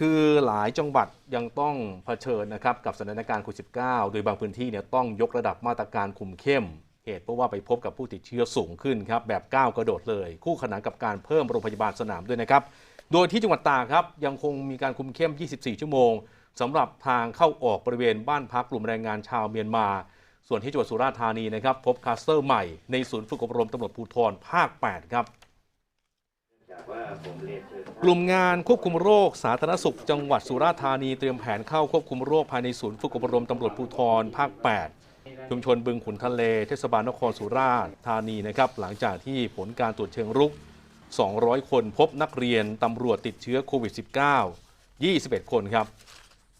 คือหลายจังหวัดยังต้องเผชิญนะครับกับสถานการณ์โควิด -19 โดยบางพื้นที่เนี่ยต้องยกระดับมาตรการคุมเข้ม เหตุเพราะว่าไปพบกับผู้ติดเชื้อสูงขึ้นครับแบบก้าวกระโดดเลย คู่ขนานกับการเพิ่มโรงพยาบาลสนามด้วยนะครับ โดยที่จังหวัดตากครับยังคงมีการคุมเข้ม 24 ชั่วโมงสำหรับทางเข้าออกบริเวณบ้านพักกลุ่มแรงงานชาวเมียนมา ส่วนที่จังหวัดสุราษฎร์ธานีนะครับพบคลัสเตอร์ใหม่ในศูนย์ฝึกอบรมตำรวจภูธรภาค 8 ครับ กลุ่มงานควบคุมโรคสาธารณสุข จังหวัดสุราษฎร์ธานีเตรียมแผนเข้าควบคุมโรคภายในศูนย์ฝึกอบรมตำรวจภูธรภาค 8 ชุมชนบึงขุนทะเลเทศบาลนครสุราษฎร์ธานีนะครับหลังจากที่ผลการตรวจเชิงรุก 200 คนพบนักเรียนตำรวจติดเชื้อโควิด -19 21 คนครับ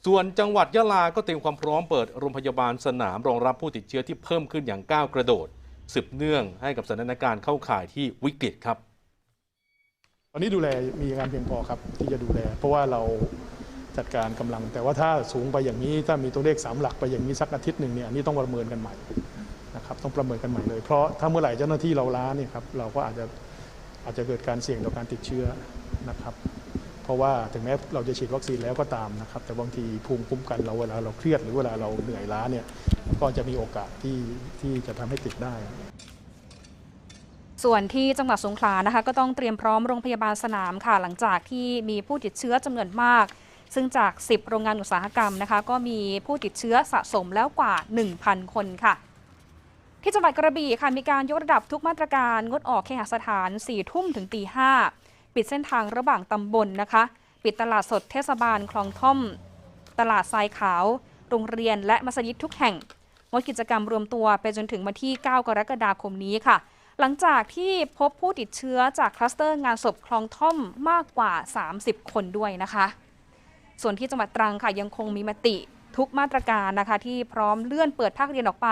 ส่วนจังหวัดยะลาก็เตรียมความพร้อมเปิดโรงพยาบาลสนามรองรับผู้ติดเชื้อที่เพิ่มขึ้นอย่างก้าวกระโดดสืบเนื่องให้กับสถานการณ์เข้าข่ายที่วิกฤตครับ ตอนนี้ดูแลมีงานเพียงพอครับที่จะดูแล เพราะว่าเราจัดการกำลัง แต่ว่าถ้าสูงไปอย่างนี้ถ้ามีตัวเลขสามหลักไปอย่างนี้สักอาทิตย์หนึ่งเนี่ยอันนี้ต้องประเมินกันใหม่นะครับต้องประเมินกันใหม่เลย เพราะถ้าเมื่อไหร่เจ้าหน้าที่เราล้าเนี่ยครับเราก็อาจจะอาจจะเกิดการเสี่ยงต่อการติดเชื้อนะครับเพราะว่าถึงแม้เราจะฉีดวัคซีนแล้วก็ตามนะครับ แต่บางทีภูมิคุ้มกันเราเวลาเราเครียดหรือเวลาเราเหนื่อยล้าเนี่ยก็จะมีโอกาสที่ที่จะทำให้ติดได้ ส่วนที่จังหวัดสงขลานะคะ ก็ต้องเตรียมพร้อมโรงพยาบาลสนามค่ะ หลังจากที่มีผู้ติดเชื้อจำนวนมาก ซึ่งจาก 10 โรงงานอุตสาหกรรมนะคะ ก็มีผู้ติดเชื้อสะสมแล้วกว่า 1,000 คนค่ะ ที่จังหวัดกระบี่ค่ะมีการยกระดับทุกมาตรการงดออกเคหสถาน4ทุ่มถึงตี5ปิดเส้นทางระหว่างตำบลนะคะ ปิดตลาดสดเทศบาลคลองท่อม ตลาดทรายขาว โรงเรียนและมัสยิดทุกแห่งงดกิจกรรมรวมตัวไปจนถึงวันที่ 9 กรกฎาคมนี้ค่ะ หลังจากที่พบผู้ติดเชื้อจากคลัสเตอร์งานศพคลองท่อมมากกว่า 30 คนด้วยนะคะ ส่วนที่จังหวัดตรังค่ะยังคงมีมติทุกมาตรการนะคะที่พร้อมเลื่อนเปิดภาคเรียนออกไป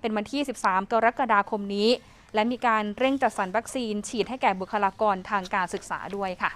เป็นวันที่ 13 กรกฎาคมนี้ และมีการเร่งจัดสรรวัคซีนฉีดให้แก่บุคลากรทางการศึกษาด้วยค่ะ